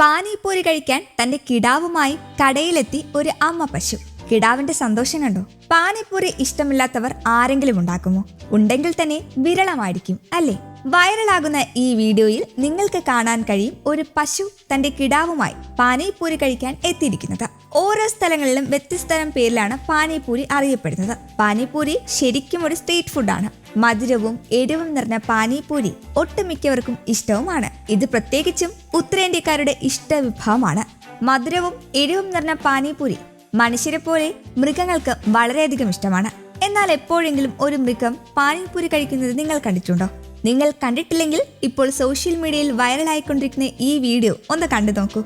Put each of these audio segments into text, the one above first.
പാനിപ്പൂരി കഴിക്കാൻ തന്റെ കിടാവുമായി കടയിലെത്തി ഒരു അമ്മ പശു. കിടാവിന്റെ സന്തോഷം കണ്ടോ? പാനിപ്പൂരി ഇഷ്ടമില്ലാത്തവർ ആരെങ്കിലും ഉണ്ടാക്കുമോ? ഉണ്ടെങ്കിൽ തന്നെ വിരളമായിരിക്കും അല്ലേ? വൈറലാകുന്ന ഈ വീഡിയോയിൽ നിങ്ങൾക്ക് കാണാൻ കഴിയും ഒരു പശു തന്റെ കിടാവുമായി പാനിപ്പൂരി കഴിക്കാൻ എത്തിയിരിക്കുന്നത്. ഓരോ സ്ഥലങ്ങളിലും വ്യത്യസ്തരം പേരിലാണ് പാനിപ്പൂരി അറിയപ്പെടുന്നത്. പാനിപ്പൂരി ശരിക്കും ഒരു സ്ട്രീറ്റ് ഫുഡാണ്. മധുരവും എരിവും നിറഞ്ഞ പാനിപ്പൂരി ഒട്ടുമിക്കവർക്കും ഇഷ്ടവുമാണ്. ഇത് പ്രത്യേകിച്ചും ഉത്തരേന്ത്യക്കാരുടെ ഇഷ്ട വിഭവമാണ്. മധുരവും എരിവും നിറഞ്ഞ പാനിപ്പൂരി മനുഷ്യരെ പോലെ മൃഗങ്ങൾക്ക് വളരെയധികം ഇഷ്ടമാണ്. എന്നാൽ എപ്പോഴെങ്കിലും ഒരു മൃഗം പാനിപ്പൂരി കഴിക്കുന്നത് നിങ്ങൾ കണ്ടിട്ടുണ്ടോ? നിങ്ങൾ കണ്ടിട്ടില്ലെങ്കിൽ ഇപ്പോൾ സോഷ്യൽ മീഡിയയിൽ വൈറലായിക്കൊണ്ടിരിക്കുന്ന ഈ വീഡിയോ ഒന്ന് കണ്ടു നോക്കൂ.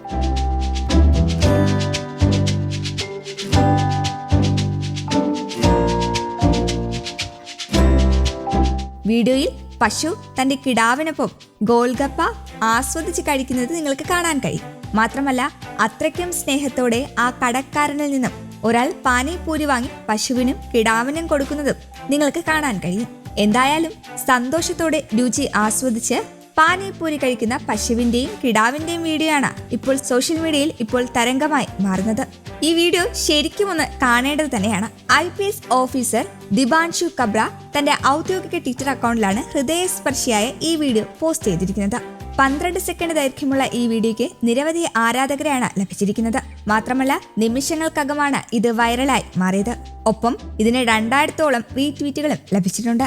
വീഡിയോയിൽ പശു തന്റെ കിടാവിനൊപ്പം ഗോൾഗപ്പ ആസ്വദിച്ച് കഴിക്കുന്നത് നിങ്ങൾക്ക് കാണാൻ കഴിയും. മാത്രമല്ല അത്രയ്ക്കും സ്നേഹത്തോടെ ആ കടക്കാരനിൽ നിന്നും ഒരാൾ പാനിപ്പൂരി വാങ്ങി പശുവിനും കിടാവിനും കൊടുക്കുന്നതും നിങ്ങൾക്ക് കാണാൻ കഴിയും. എന്തായാലും സന്തോഷത്തോടെ രുചി ആസ്വദിച്ച് പാനിപ്പൂരി കഴിക്കുന്ന പശുവിന്റെയും കിടാവിന്റെയും വീഡിയോ ആണ് ഇപ്പോൾ സോഷ്യൽ മീഡിയയിൽ ഇപ്പോൾ തരംഗമായി മാറുന്നത്. ഈ വീഡിയോ ശരിക്കും ഒന്ന് കാണേണ്ടത് തന്നെയാണ്. I P S officer Dipanshu Kabra തന്റെ ഔദ്യോഗിക ട്വിറ്റർ അക്കൗണ്ടിലാണ് ഹൃദയസ്പർശിയായ ഈ വീഡിയോ പോസ്റ്റ് ചെയ്തിരിക്കുന്നത്. പന്ത്രണ്ട് സെക്കൻഡ് ദൈർഘ്യമുള്ള ഈ വീഡിയോയ്ക്ക് നിരവധി ആരാധകരെയാണ് ലഭിച്ചിരിക്കുന്നത്. മാത്രമല്ല നിമിഷങ്ങൾക്കകമാണ് ഇത് വൈറലായി മാറിയത്. ഒപ്പം ഇതിന് രണ്ടായിരത്തോളം റീട്വീറ്റുകളും ലഭിച്ചിട്ടുണ്ട്.